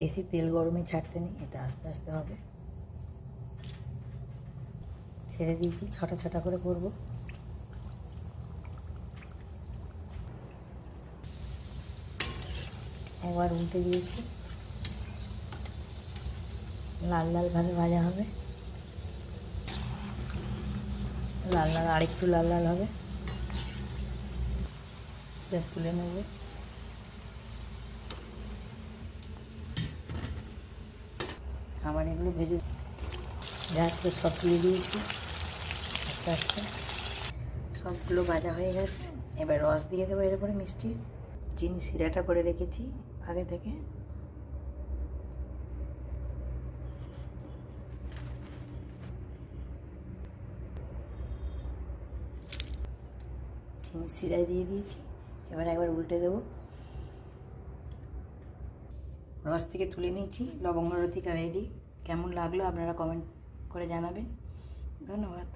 বেশি তেল গরমে ছাড়তে নেই, এটা আস্তে আস্তে হবে। ছেড়ে দিয়েছি, ছটা ছটা করে করব। একবার উল্টে দিয়েছি। লাল লাল ভাবে ভাজা হবে। লাল লাল, আরেকটু লাল লাল হবে। তুলে নেব। আবার এগুলো ভেজে গ্যাসকে সব তুলে দিয়েছি। আস্তে আস্তে। সবগুলো ভাজা হয়ে গেছে। এবার রস দিয়ে দেবো এর উপরে চিনি সিরাটা করে রেখেছি আগে থেকে। চিনি সিরাই দিয়ে দিয়েছি। এবার একবার উল্টে দেবো। রস থেকে তুলে নিয়েছি। লবঙ্গ রতিটা রেডি কেমন লাগল আপনারা কমেন্ট করে জানাবেন। ধন্যবাদ।